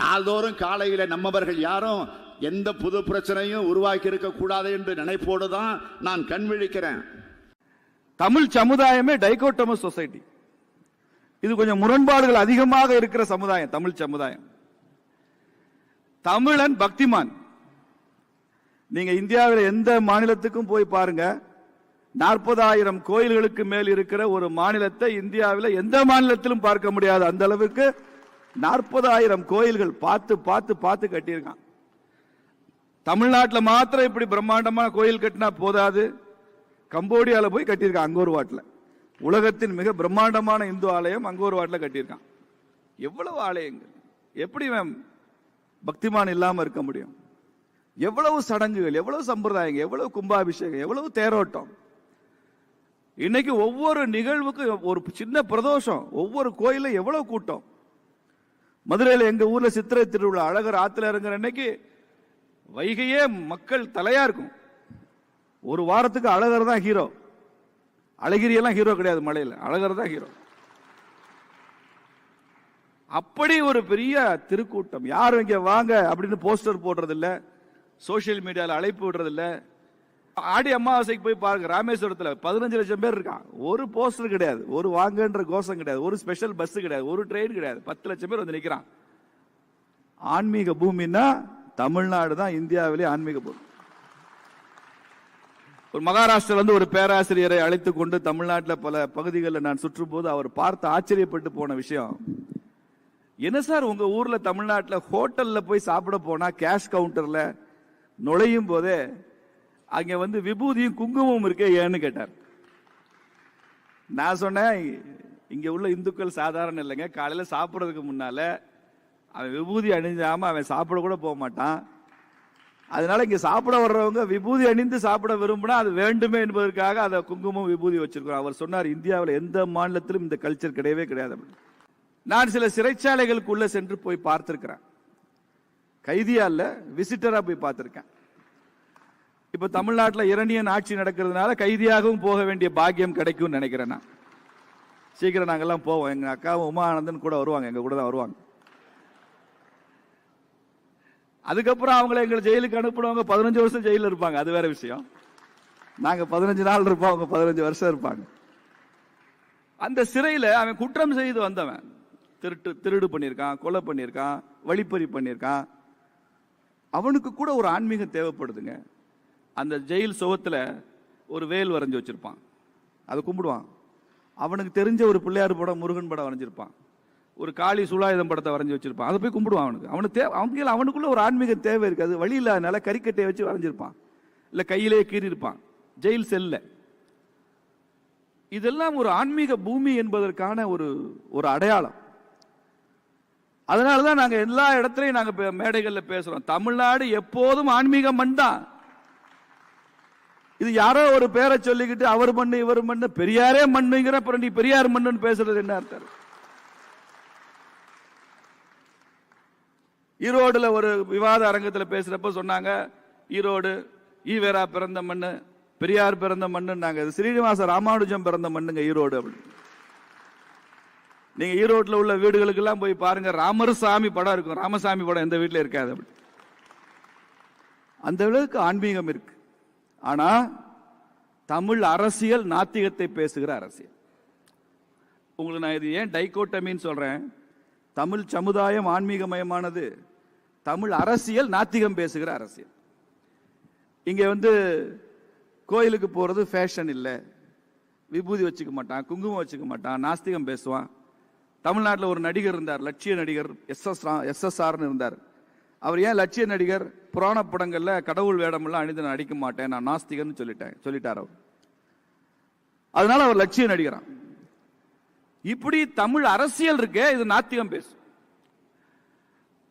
நாள்தோறும் காலையில் நம்மவர்கள் யாரும் எந்த புது பிரச்சனையும் உருவாக்கி இருக்கக்கூடாது என்று நினைப்போடு தான் நான் கண் விழிக்கிறேன். தமிழ் சமுதாயமே டைகோட்டமஸ் சொசைட்டி. இது கொஞ்சம் முரண்பாடுகள் அதிகமாக இருக்கிற சமுதாயம் தமிழ் சமுதாயம். தமிழன் பக்திமான். நீங்க இந்தியாவில் எந்த மாநிலத்துக்கும் போய் பாருங்க. நாற்பதாயிரம் கோயில்களுக்கு மேல் இருக்கிற ஒரு மாநிலத்தை இந்தியாவில் எந்த மாநிலத்திலும் பார்க்க முடியாது. அந்த அளவுக்கு நாற்பதாயிரம் கோயில்கள் பார்த்து பார்த்து பார்த்து கட்டியிருக்கான். தமிழ்நாட்டில் மாத்திரம் இப்படி பிரம்மாண்டமான கோயில் கட்டினா போதாது. கம்போடியாவில் போய் கட்டியிருக்கான் அங்கோர் வாட்டில். உலகத்தின் மிக பிரம்மாண்டமான இந்து ஆலயம் அங்கோர் வாட்டில் கட்டியிருக்கான். எவ்வளவு ஆலயங்கள்? எப்படி மேம் பக்திமான் இல்லாமல் இருக்க முடியும்? எவ்வளவு சடங்குகள் எவ்வளவு சம்பிரதாயங்கள் எவ்வளவு கும்பாபிஷேகம் எவ்வளவு தேரோட்டம்? இன்னைக்கு ஒவ்வொரு நிகழ்வுக்கும் ஒரு சின்ன பிரதோஷம் ஒவ்வொரு கோயிலும் எவ்வளவு கூட்டம்? மதுரையில் எங்கள் ஊரில் சித்திரை திருவிழா அழகர் ஆற்றுல இறங்குற அன்னைக்கு வைகையே மக்கள் தலையாக இருக்கும். ஒரு வாரத்துக்கு அழகர் தான் ஹீரோ அழகிரியெல்லாம் ஹீரோ கிடையாது மலையில். அழகர் தான் ஹீரோ அப்படி ஒரு பெரிய திருக்கூட்டம். யாரும் இங்கே வாங்க அப்படின்னு போஸ்டர் போடுறதில்ல. சோஷியல் மீடியாவில் அழைப்பு விடுறதில்லை. ஆடி அமாவாசைக்கு போய் பாருங்க ராமேஸ்வரத்துல பதினஞ்சு லட்சம் பேர் இருக்கான் ஒரு போஸ்டர் கிடையாது ஒரு வாங்கன்ற கோஷம் கிடையாது ஒரு ஸ்பெஷல் பஸ் கிடையாது ஒரு ட்ரெயின் கிடையாது. பத்து லட்சம் பேர் வந்து நிக்கிறான் ஆன்மீக பூமின்னா தமிழ்நாடு தான் இந்தியாவிலே ஆன்மீக பூமி. ஒரு மகாராஷ்டிரில இருந்து ஒரு பேராசிரியரை அழைத்து கொண்டு தமிழ்நாட்டில் பல பகுதிகளில் நான் சுற்றும்போது அவர் பார்த்து ஆச்சரியப்பட்டு போன விஷயம். என்ன சார் உங்க ஊர்ல தமிழ்நாட்டில் ஹோட்டல்ல போய் சாப்பிட போனா கேஷ் கவுண்டர்ல நுழையும் போதே அங்கே வந்து விபூதியும் குங்குமம் இருக்கே ஏன்னு கேட்டார். நான் சொன்னேன் இங்கே உள்ள இந்துக்கள் சாதாரண இல்லைங்க. காலையில் சாப்பிட்றதுக்கு முன்னால் அவன் விபூதி அணிஞ்சாமல் அவன் சாப்பிட கூட போக மாட்டான். அதனால இங்கே சாப்பிட வர்றவங்க விபூதி அணிந்து சாப்பிட விரும்பினா அது வேண்டுமே என்பதற்காக அதை குங்குமம் விபூதி வச்சிருக்கோம் அவர் சொன்னார் இந்தியாவில் எந்த மாநிலத்திலும் இந்த கல்ச்சர் கிடையவே கிடையாது அப்படின்னு. நான் சில சிறைச்சாலைகளுக்குள்ளே சென்று போய் பார்த்திருக்கிறேன். கைதியா விசிட்டராக போய் பார்த்துருக்கேன். இப்ப தமிழ்நாட்டில் இரணியன் ஆட்சி நடக்கிறதுனால கைதியாகவும் போக வேண்டிய பாக்கியம் கிடைக்கும்னு நினைக்கிறேன் நான். சீக்கிரம் நாங்கெல்லாம் போவோம். எங்க அக்காவும் உமா ஆனந்தன் கூட வருவாங்க. எங்க கூட தான் வருவாங்க. அதுக்கப்புறம் அவங்கள எங்களை ஜெயிலுக்கு அனுப்பினவங்க பதினஞ்சு வருஷம் ஜெயிலில் இருப்பாங்க. அது வேற விஷயம். நாங்க பதினஞ்சு நாள் இருப்போம். அவங்க பதினஞ்சு வருஷம் இருப்பாங்க. அந்த சிறையில் அவன் குற்றம் செய்து வந்தவன். திருட்டு திருடு பண்ணியிருக்கான் கொலை பண்ணியிருக்கான் வழிப்பறி பண்ணியிருக்கான். அவனுக்கு கூட ஒரு ஆன்மீகம் தேவைப்படுதுங்க. அந்த ஜெயில் சுவத்தில் ஒரு வேல் வரைஞ்சி வச்சுருப்பான். அதை கும்பிடுவான். அவனுக்கு தெரிஞ்ச ஒரு பிள்ளையார் படம் முருகன் படம் வரைஞ்சிருப்பான். ஒரு காளி சுழாயுதம் படத்தை வரைஞ்சி வச்சுருப்பான். அதை போய் கும்பிடுவான் அவனுக்கு. அவனுக்கு தேவை அவங்க அவனுக்குள்ளே ஒரு ஆன்மீக தேவை இருக்காது வழி இல்லாதனால கறிக்கட்டையை வச்சு வரைஞ்சிருப்பான். இல்லை கையிலேயே கீறியிருப்பான். ஜெயில் செல்ல. இதெல்லாம் ஒரு ஆன்மீக பூமி என்பதற்கான ஒரு ஒரு அடையாளம். அதனாலதான் நாங்கள் எல்லா இடத்துலையும் நாங்கள் மேடைகளில் பேசுகிறோம் தமிழ்நாடு எப்போதும் ஆன்மீக மண் தான் இது யாரோ ஒரு பேரை சொல்லிக்கிட்டு அவர் மண்ணு இவர் மண்ணு பெரியாரே மண்ணுங்கிற அப்புறம் நீ பெரியார் மண்ணுன்னு பேசுறது என்ன அர்த்தம்? ஈரோடுல ஒரு விவாத அரங்கத்துல பேசுறப்ப சொன்னாங்க ஈரோடு ஈவேரா பிறந்த மண்ணு பெரியார் பிறந்த மண்ணுன்னாங்க. இது ஸ்ரீனிவாச ராமானுஜம் பிறந்த மண்ணுங்க ஈரோடு அப்படின்னு. நீங்க ஈரோட்டில் உள்ள வீடுகளுக்கெல்லாம் போய் பாருங்க ராமர் சாமி படம் இருக்கும். ராமசாமி படம் எந்த வீட்டில் இருக்காது அப்படி. அந்த அளவுக்கு ஆன்மீகம் இருக்கு. ஆனா தமிழ் அரசியல் நாத்திகத்தை பேசுகிற அரசியல். உங்களுக்கு நான் இது ஏன் டைகோட்டமின்னு சொல்றேன்? தமிழ் சமுதாயம் ஆன்மீகமயமானது. தமிழ் அரசியல் நாத்திகம் பேசுகிற அரசியல். இங்க வந்து கோயிலுக்கு போறது ஃபேஷன் இல்லை. விபூதி வச்சுக்க மாட்டான் குங்குமம் வச்சுக்க மாட்டான் நாஸ்திகம் பேசுவான். தமிழ்நாட்டில் ஒரு நடிகர் இருந்தார் லட்சிய நடிகர் எஸ்எஸ் எஸ்எஸ்ஆர்னு இருந்தார். அவர் ஏன் லட்சிய நடிகர் புராண படங்களில் கடவுள் வேடமெல்லாம் அணிந்து நான் நடிக்க மாட்டேன் நான் நாஸ்திகன்னு சொல்லிட்டேன் சொல்லிட்டார் அவர். அதனால அவர் லட்சிய நடிகரான் இப்படி தமிழ் அரசியல் இருக்கே இது நாத்திகம் பேசும்.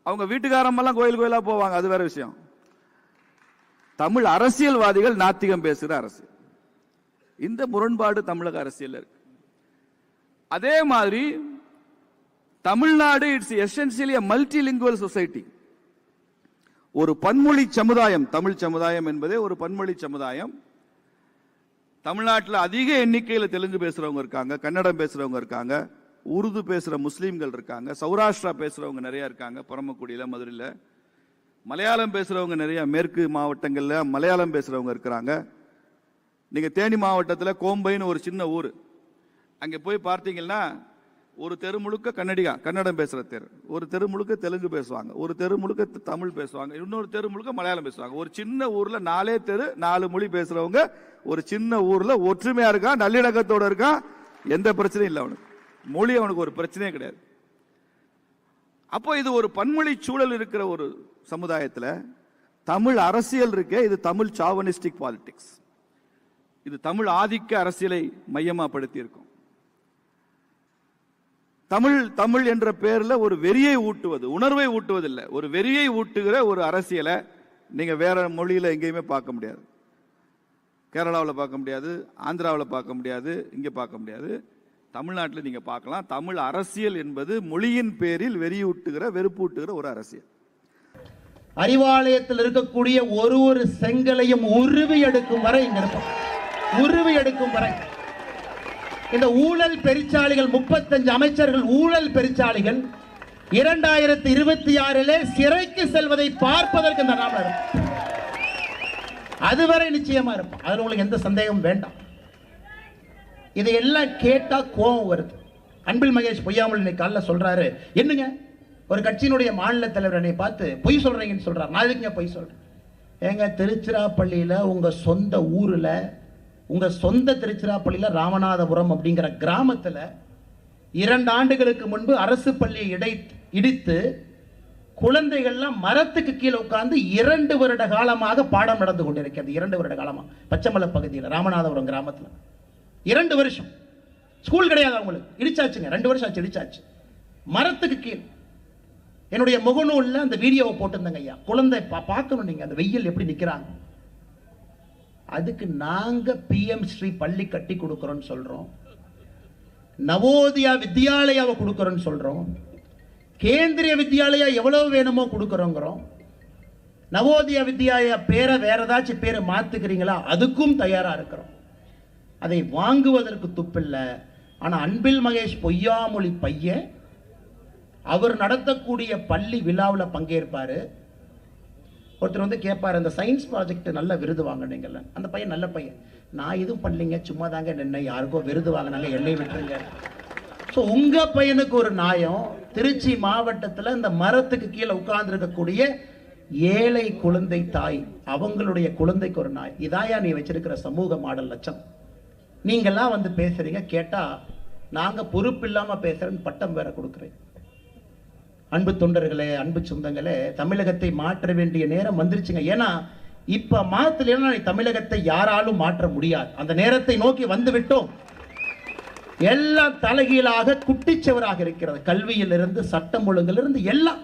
அவங்க வீட்டுக்காரமெல்லாம் கோயில் கோயிலா போவாங்க அது வேற விஷயம். தமிழ் அரசியல்வாதிகள் நாத்திகம் பேசுகிற அரசியல். இந்த முரண்பாடு தமிழக அரசியல் இருக்கு. அதே மாதிரி Tamil Nadu it's essentially multilingual society ஒரு பன்மொழி சமுதாயம் தமிழ் சமுதாயம் என்பதே ஒரு பன்மொழி சமுதாயம். தமிழ்நாட்டில் அதிக எண்ணிக்கையில் தெலுங்கு பேசுறவங்க இருக்காங்க கன்னடம் பேசுறவங்க இருக்காங்க உருது பேசுகிற முஸ்லீம்கள் இருக்காங்க சௌராஷ்டிரா பேசுகிறவங்க நிறையா இருக்காங்க பரமக்குடியில் மதுரையில். மலையாளம் பேசுகிறவங்க நிறையா மேற்கு மாவட்டங்களில் மலையாளம் பேசுகிறவங்க இருக்கிறாங்க. நீங்கள் தேனி மாவட்டத்தில் கோம்பைன்னு ஒரு சின்ன ஊர். அங்கே போய் பார்த்தீங்கன்னா ஒரு தெரு முழுக்க கன்னடிகா கன்னடம் பேசுகிற தெரு. ஒரு தெரு முழுக்க தெலுங்கு பேசுவாங்க. ஒரு தெரு முழுக்க தமிழ் பேசுவாங்க. இன்னொரு தெரு முழுக்க மலையாளம் பேசுவாங்க. ஒரு சின்ன ஊரில் நாலே தெரு நாலு மொழி பேசுகிறவங்க ஒரு சின்ன ஊரில் ஒற்றுமையாக இருக்கான் நல்லிணக்கத்தோடு இருக்கான் எந்த பிரச்சனையும் இல்லை அவனுக்கு. மொழி அவனுக்கு ஒரு பிரச்சனையே கிடையாது. அப்போ இது ஒரு பன்மொழி சூழல் இருக்கிற ஒரு சமுதாயத்தில் தமிழ் அரசியல் இருக்கே இது தமிழ் சாவனிஸ்டிக் பாலிடிக்ஸ் இது தமிழ் ஆதிக்க அரசியலை மையமாப்படுத்தி இருக்கும் தமிழ் தமிழ் என்ற பெயரில் ஒரு வெறியை ஊட்டுவது உணர்வை ஊட்டுவதில்லை. ஒரு வெறியை ஊட்டுகிற ஒரு அரசியலை நீங்கள் வேற மொழியில் எங்கேயுமே பார்க்க முடியாது. கேரளாவில் பார்க்க முடியாது ஆந்திராவில் பார்க்க முடியாது இங்கே பார்க்க முடியாது. தமிழ்நாட்டில் நீங்கள் பார்க்கலாம். தமிழ் அரசியல் என்பது மொழியின் பேரில் வெறியூட்டுகிற வெறுப்பூட்டுகிற ஒரு அரசியல். அறிவாலயத்தில் இருக்கக்கூடிய ஒரு ஒரு செங்கலையும் உருவி எடுக்கும் வரை இங்க இருப்போம். உருவி எடுக்கும் வரை. இந்த ஊழல் பெருச்சாளிகள் முப்பத்தஞ்சு அமைச்சர்கள் ஊழல் பெருச்சாளிகள் இரண்டாயிரத்தி இருபத்தி ஆறிலே சிறைக்கு செல்வதை பார்ப்பதற்கு இந்த நாம அதுவரை நிச்சயமா இருக்கும் அதில் உங்களுக்கு எந்த சந்தேகமும் வேண்டாம். இதையெல்லாம் கேட்டா கோபம் வருது. அன்பில் மகேஷ் பொய்யாமல் இன்னைக்கு காலைல சொல்றாரு என்னங்க? ஒரு கட்சியினுடைய மாநில தலைவர் என்னை பார்த்து பொய் சொல்றீங்கன்னு சொல்றாரு. நான் எதுக்குங்க பொய் சொல்றேன்? ஏங்க திருச்சிராப்பள்ளியில உங்க சொந்த ஊர்ல உங்கள் சொந்த திருச்சிராப்பள்ளியில ராமநாதபுரம் அப்படிங்கிற கிராமத்துல இரண்டு ஆண்டுகளுக்கு முன்பு அரசு பள்ளியை இடை இடித்து குழந்தைகள்லாம் மரத்துக்கு கீழே உட்கார்ந்து இரண்டு வருட காலமாக பாடம் நடந்து கொண்டிருக்கிறது. இரண்டு வருட காலமாக பச்சைமலை பகுதியில் ராமநாதபுரம் கிராமத்துல. இரண்டு வருஷம். ஸ்கூல் கிடையாது அவங்களுக்கு. இடிச்சாச்சுங்க. ரெண்டு வருஷம் ஆச்சு இடிச்சாச்சு. மரத்துக்கு கீழ். என்னுடைய முகநூலில் அந்த வீடியோவை போட்டிருந்தேங்க ஐயா. குழந்தை பா- பார்க்கணும் நீங்கள் அந்த வெயில் எப்படி நிற்கிறாங்க அதுக்கு நாங்க பிஎம் ஸ்ரீ பள்ளி கட்டி கொடுக்கறோம்னு சொல்றோம். நவோதயா வித்யாலயாவை கொடுக்குறோன்னு சொல்றோம். கேந்திரிய வித்யாலயா எவ்வளவு வேணுமோ கொடுக்கறோங்கிறோம். நவோதயா வித்யாலயா பேரை வேற ஏதாச்சும் பேரை மாத்துக்கிறீங்களா? அதுக்கும் தயாரா இருக்கிறோம். அதை வாங்குவதற்கு துப்பில்லை. ஆனா அன்பில் மகேஷ் பொய்யாமொழி பையன் அவர் நடத்தக்கூடிய பள்ளி விழாவில் பங்கேற்பாரு. ஒருத்தர் வந்து கேட்பாரு அந்த சயின்ஸ் ப்ராஜெக்ட் நல்ல விருது வாங்கினீங்கல்ல அந்த பையன் நல்ல பையன். நான் எதுவும் பண்ணலைங்க சும்மா தாங்க நின்ன யாருக்கோ விருது வாங்கினாங்க என்னை விட்டுருங்க. ஸோ உங்கள் பையனுக்கு ஒரு நியாயம் திருச்சி மாவட்டத்தில் இந்த மரத்துக்கு கீழே உட்கார்ந்துருக்கக்கூடிய ஏழை குழந்தை தாய் அவங்களுடைய குழந்தைக்கு ஒரு நாய். இதாயா நீ வச்சிருக்கிற சமூக மாடல் லட்சம்? நீங்கள்லாம் வந்து பேசுறீங்க கேட்டால் நாங்கள் பொறுப்பு இல்லாமல் பேசுகிறேன்னு பட்டம் வேற கொடுக்குறேன். அன்பு தொண்டர்களே அன்பு சொந்தங்களே தமிழகத்தை மாற்ற வேண்டிய நேரம் வந்துருச்சுங்க. ஏன்னா இப்ப மாத்தலைன்னா தமிழகத்தை யாராலும் மாற்ற முடியாது. அந்த நேரத்தை நோக்கி வந்து விட்டோம். எல்லாம் தலைகீழாக குட்டிச்சவராக இருக்கிறது. கல்வியிலிருந்து சட்டம் ஒழுங்கிலிருந்து எல்லாம்.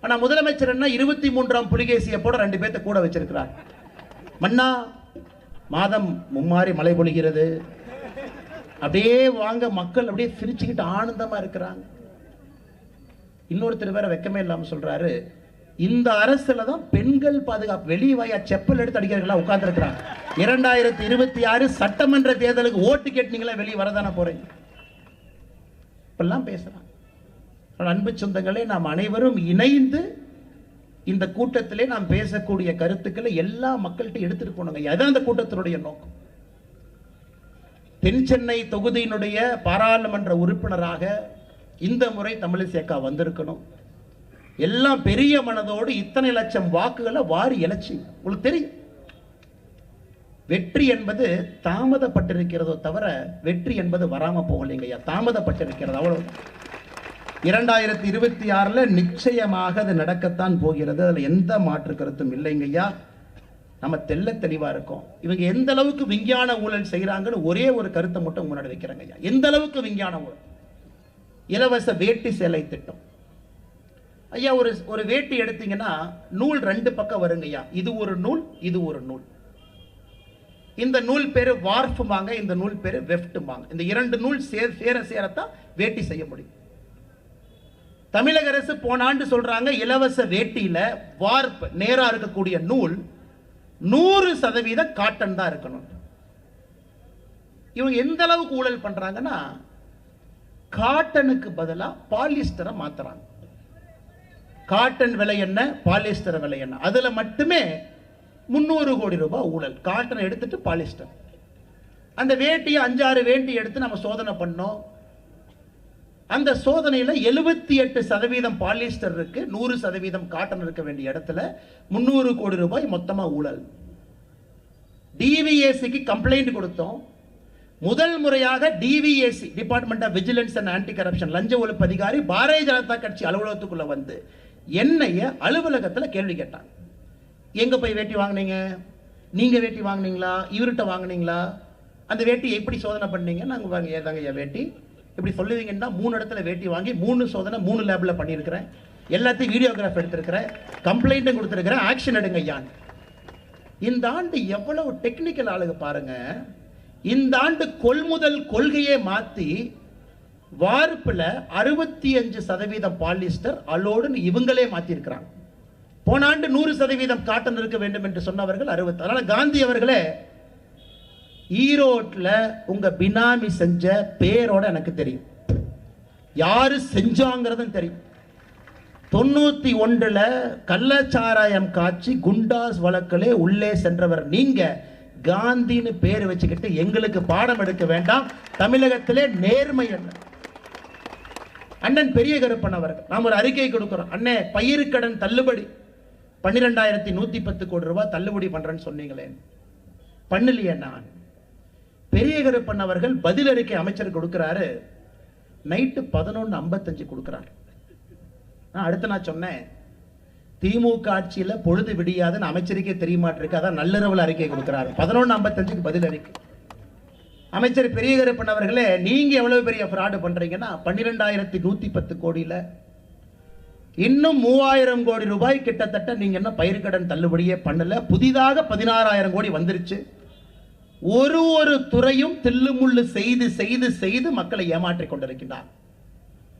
ஆனா முதலமைச்சர் என்ன இருபத்தி மூன்றாம் புலிகேசியை போட ரெண்டு பேர்த்த கூட வச்சிருக்கிறார். மன்னா மாதம் மும்மாறி மழை பொழிகிறது. அப்படியே வாங்க மக்கள் அப்படியே சிரிச்சுக்கிட்டு ஆனந்தமா இருக்கிறாங்க. இன்னொருத்தர் வேற வெக்கமே இல்லாமல் சொல்றாரு இந்த அரசுல தான் பெண்கள் பாதுகாப்பு வெளியே வாயா செப்பல் எடுத்து அடிக்கிறீங்களா உட்கார்ந்து இருக்கிறாங்க இரண்டாயிரத்தி இருபத்தி ஆறு சட்டமன்ற தேர்தலுக்கு ஓட்டு கேட்டீங்களா வெளியே வரதானே போறீங்க. இப்பெல்லாம் பேசுறான் அன்பு சொந்தங்களே நாம் அனைவரும் இணைந்து இந்த கூட்டத்திலே நாம் பேசக்கூடிய கருத்துக்களை எல்லா மக்கள்கிட்ட எடுத்துட்டு போனோங்க. அதான் அந்த கூட்டத்தினுடைய நோக்கம். தென் சென்னை தொகுதியினுடைய பாராளுமன்ற உறுப்பினராக இந்த முறை தமிழிசேக்கா வந்திருக்கணும். எல்லாம் பெரிய மனதோடு இத்தனை லட்சம் வாக்குகளை வாரி இழைச்சி உங்களுக்கு தெரியும். வெற்றி என்பது தாமதப்பட்டிருக்கிறதோ தவிர வெற்றி என்பது வராம போகலைங்கய்யா தாமதப்பட்டிருக்கிறது அவ்வளவு இரண்டாயிரத்தி இருபத்தி ஆறுல நிச்சயமாக அது நடக்கத்தான் போகிறது. அதுல எந்த மாற்று கருத்தும் இல்லைங்கய்யா நம்ம தெள்ள தெளிவா இருக்கோம். இவங்க எந்த அளவுக்கு விஞ்ஞான ஊழல் செய்கிறாங்கன்னு ஒரே ஒரு கருத்தை மட்டும் முன்னாடி வைக்கிறாங்க ஐயா. எந்த அளவுக்கு விஞ்ஞான ஊழல்? இலவச வேட்டி சேலை திட்டம். ஐயா ஒரு ஒரு வேட்டி எடுத்தீங்கன்னா நூல் ரெண்டு பக்கம் வருங்க ஐயா. இது ஒரு நூல் இது ஒரு நூல். இந்த நூல் பேர் வார்ஃபுமாங்க இந்த நூல் பேரு வெஃப்ட்டுமாங்க இந்த இரண்டு நூல் சேர சேர சேரத்தான் வேட்டி செய்ய முடியும். தமிழக அரசு போன ஆண்டு சொல்றாங்க இலவச வேட்டியில வார்ப் நேரா இருக்கக்கூடிய நூல் நூறு சதவீத காட்டன் தான் இருக்கணும். இவங்க எந்த அளவுக்கு ஊழல் பண்றாங்கன்னா காட்டனுக்கு பதிலாக பாலிஸ்டரை மாத்துறாங்க. காட்டன் விலை என்ன பாலிஸ்டர் விலை என்ன? அதில் மட்டுமே முந்நூறு கோடி ரூபாய் ஊழல். காட்டனை எடுத்துட்டு பாலிஸ்டர். அந்த வேட்டியை அஞ்சாறு வேட்டி எடுத்து நம்ம சோதனை பண்ணோம். அந்த சோதனையில் எழுபத்தி எட்டு சதவீதம் பாலிஸ்டர் இருக்கு நூறு சதவீதம் காட்டன் இருக்க வேண்டிய இடத்துல முந்நூறு கோடி ரூபாய் மொத்தமாக ஊழல். டிவிஎஸ்சிக்கு கம்ப்ளைண்ட் கொடுத்தோம். முதல் முறையாக DVSC department of vigilance and anti corruption லஞ்ச ஒழிப்பு அதிகாரி பாரதிய ஜனதா கட்சி அலுவலகத்துக்குள்ள வந்து என்னைய அலுவலகத்தில் கேள்வி கேட்டாங்க. எங்க போய் வேட்டி வாங்குனீங்க? நீங்க வேட்டி வாங்கினீங்களா? இவர்கிட்ட வாங்குனீங்களா? அந்த வேட்டி எப்படி சோதனை பண்ணீங்க? நாங்கள் வாங்க ஏதாங்க என் வேட்டி. இப்படி சொல்லுவீங்கன்னா மூணு இடத்துல வேட்டி வாங்கி மூணு சோதனை மூணு லேபில் பண்ணியிருக்கிறேன். எல்லாத்தையும் வீடியோகிராஃப் எடுத்திருக்கிறேன். கம்ப்ளைண்ட்டும் கொடுத்துருக்கிறேன். ஆக்ஷன் எடுங்க ஐயான் இந்த ஆண்டு எவ்வளவு டெக்னிக்கல் ஆளுங்க பாருங்கள் இந்த ஆண்டு கொள்முதல் கொள்கையை மாற்றி வார்ப்பில் அறுபத்தி அஞ்சு சதவீதம் பாலிஸ்டர் அலோடுன்னு இவங்களே மாற்றிருக்கிறாங்க போன ஆண்டு நூறு சதவீதம் காட்டன் இருக்க வேண்டும் என்று சொன்னவர்கள் அறுபத்தி அதனால் காந்தி அவர்களே ஈரோட்டில் உங்கள் பினாமி செஞ்ச பேரோட எனக்கு தெரியும். யார் செஞ்சாங்கிறதும் தெரியும். தொண்ணூற்றி ஒன்றுல கள்ளச்சாராயம் காட்சி குண்டாஸ் வழக்கிலே உள்ளே சென்றவர் நீங்கள் காந்தின்னு பேர் வச்சுக்கிட்டு எங்களுக்கு பாடம் எடுக்க வேண்டாம். தமிழகத்திலே நேர்மை என்ன அண்ணன் பெரிய கருப்பன் அவர்கள் நாம் ஒரு அறிக்கை கொடுக்குறோம். அண்ணே பயிருக்கடன் தள்ளுபடி. பன்னிரெண்டாயிரத்தி நூத்தி பத்து கோடி ரூபாய் தள்ளுபடி பண்றேன்னு சொன்னீங்களே. பண்ணலையே நான். பெரிய கருப்பன் அவர்கள் பதில் அறிக்கை அமைச்சர் கொடுக்கிறாரு. நைட்டு பதினொன்று ஐம்பத்தஞ்சு கொடுக்குறாரு. நான் அடுத்து நான் சொன்னேன் திமுக ஆட்சியில பொழுது விடியாதுன்னு அமைச்சருக்கே தெரியமாட்டிருக்கு. அதான் நள்ளிரவில் அறிக்கை கொடுக்குறாரு. பதினொன்று ஐம்பத்தஞ்சுக்கு பதில் அறிக்கை. அமைச்சர் பெரியகரப்பன் அவர்களே நீங்க எவ்வளவு பெரிய ஃப்ராடு பண்றீங்கன்னா பன்னிரெண்டாயிரத்தி நூத்தி பத்து கோடியில. இன்னும் மூவாயிரம் கோடி ரூபாய் கிட்டத்தட்ட நீங்க என்ன பயிர்க்கடன் தள்ளுபடியே பண்ணல. புதிதாக பதினாறாயிரம் கோடி வந்துருச்சு. ஒரு ஒரு துறையும் தில்லுமுள்ளு செய்து செய்து செய்து மக்களை ஏமாற்றிக் கொண்டிருக்கின்றார்.